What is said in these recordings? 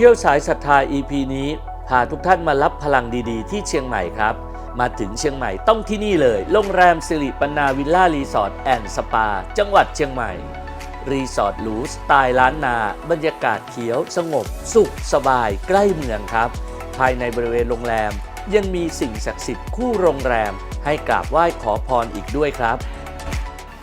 เที่ยวสายศรัทธา EP นี้พาทุกท่านมารับพลังดีๆ ที่เชียงใหม่ครับ มาถึงเชียงใหม่ต้องที่นี่เลย โรงแรมสิริปนาวิลล่ารีสอร์ทแอนด์สปา จังหวัดเชียงใหม่ รีสอร์ทหรูสไตล์ล้านนา บรรยากาศเขียว สงบ สุขสบายใกล้เมืองครับ ภายในบริเวณโรงแรมยังมีสิ่งศักดิ์สิทธิ์คู่โรงแรม ให้กราบไหว้ขอพรอีกด้วยครับ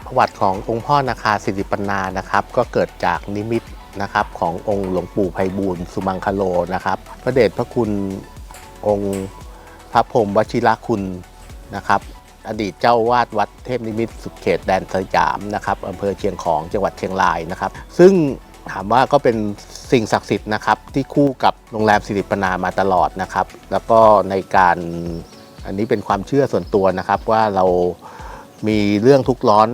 ประวัติขององค์พ่อนาคาสิริปันนานะครับ ก็เกิดจากนิมิต นะครับขององค์หลวงปู่ไพบูลย์สุมังคโลนะครับ พระเดชพระคุณองค์พระพรมวชิรคุณนะครับ อดีตเจ้าวาดวัดเทพนิมิตสุดเขตแดนสยามนะครับอำเภอเชียงของจังหวัดเชียงรายนะครับ ซึ่งถามว่าก็เป็นสิ่งศักดิ์สิทธิ์นะครับที่คู่กับโรงแรมสิริปนามาตลอดนะครับ แล้วก็ในการอันนี้เป็นความเชื่อส่วนตัวนะครับว่าเรามีเรื่องทุกข์ร้อน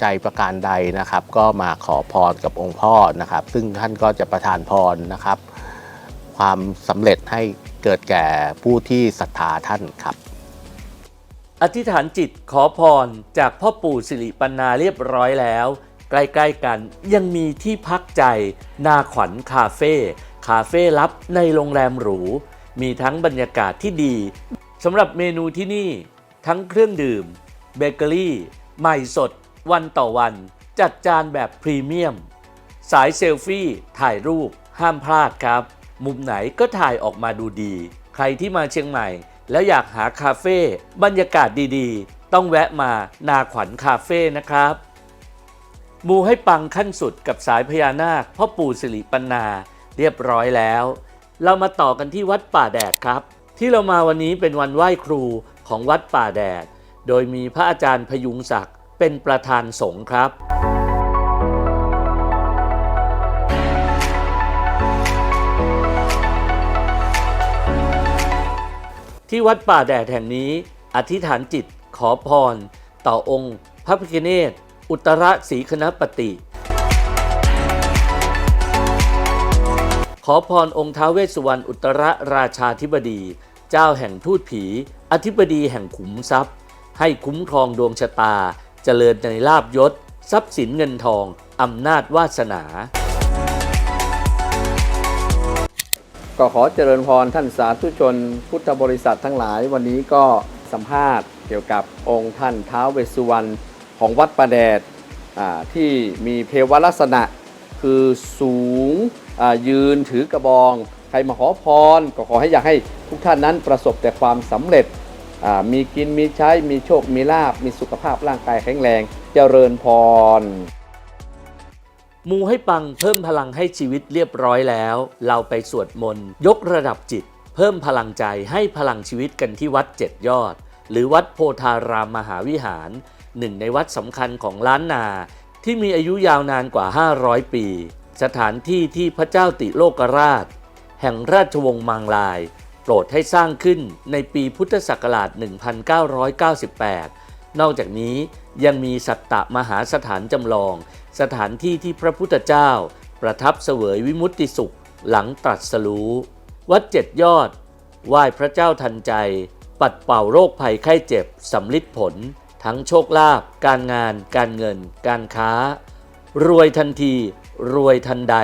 ใจประการใดนะครับ ก็มาขอพรกับองค์พ่อนะครับ ซึ่งท่านก็จะประทานพรนะครับ ความสำเร็จให้เกิดแก่ผู้ที่ศรัทธาท่านครับ อธิษฐานจิตขอพรจากพ่อปู่สิริปันนาเรียบร้อยแล้ว ใกล้ๆกันยังมีที่พักใจ นาขวัญคาเฟ่คาเฟ่ลับในโรงแรมหรู มีทั้งบรรยากาศที่ดีสำหรับเมนูที่นี่ ทั้งเครื่องดื่ม เบเกอรี่ ใหม่สด วันต่อวันจัดจานแบบพรีเมียม สายเซลฟี่ถ่ายรูป ห้ามพลาดครับ มุมไหนก็ถ่ายออกมาดูดี ใครที่มาเชียงใหม่ แล้วอยากหาคาเฟ่บรรยากาศดีๆ ต้องแวะมานาขวัญคาเฟ่นะครับมูให้ปังขั้นสุดกับสายพญานาคพ่อปู่สิริปันนาเรียบร้อยแล้ว เรามาต่อกันที่วัดป่าแดดครับ ที่เรามาวันนี้เป็นวันไหว้ครูของวัดป่าแดด โดยมีพระอาจารย์พยุงศักดิ์ เป็นประธานสงฆ์ครับที่วัดป่าแดดแห่งนี้อธิษฐานจิตขอพร ต่อองค์ พระพิฆเนศอุตรศรีคณปติ ขอพรองค์ท้าวเวสสุวรรณอุตรราชาธิบดี เจ้าแห่งทูตผี อธิบดีแห่งขุมทรัพย์ ให้คุ้มครองดวงชะตา เจริญในลาบยศ ทรัพย์สินเงินทองอำนาจวาสนา ก็ขอเจริญพรท่านสาธุชน พุทธบริษัททั้งหลาย วันนี้ก็สัมภาษณ์เกี่ยวกับองค์ท่านท้าวเวสสุวรรณของวัดประแดดที่มีเพวลักษณะคือสูงยืนถือกระบอง ใครมาขอพร ก็ขอให้อยากให้ทุกท่านนั้นประสบแต่ความสำเร็จ มีกินมีใช้มีโชคมีลาบมีสุขภาพร่างกายแข็งแรงเจริญพร มูให้ปังเพิ่มพลังให้ชีวิตเรียบร้อยแล้ว เราไปสวดมนต์ยกระดับจิต เพิ่มพลังใจให้พลังชีวิตกันที่วัดเจ็ดยอด หรือวัดโพธารามมหาวิหาร หนึ่งในวัดสำคัญของล้านนา ที่มีอายุยาวนานกว่า 500 ปี สถานที่ที่พระเจ้าติโลกราช แห่งราชวงศ์มังลาย รดให้สร้างขึ้นในปีพุทธศักราช 1998 นอกจากนี้ยังมีสัตตมหาสถานจำลอง สถานที่ที่พระพุทธเจ้า ประทับเสวยวิมุตติสุขหลังตรัสรู้ วัดเจ็ดยอด ไหว้พระเจ้าทันใจ ปัดเป่าโรคภัยไข้เจ็บสำลิดผล ทั้งโชคลาภการงาน การเงิน การค้า รวยทันที รวยทันใด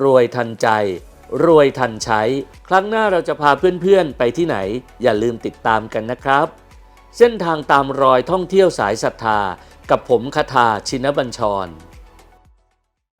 รวยทันใจ รวยทันใช้ ครั้งหน้าเราจะพาเพื่อนๆไปที่ไหน อย่าลืมติดตามกันนะครับ เส้นทางตามรอยท่องเที่ยวสายศรัทธา กับผมคาถาชินบัญชร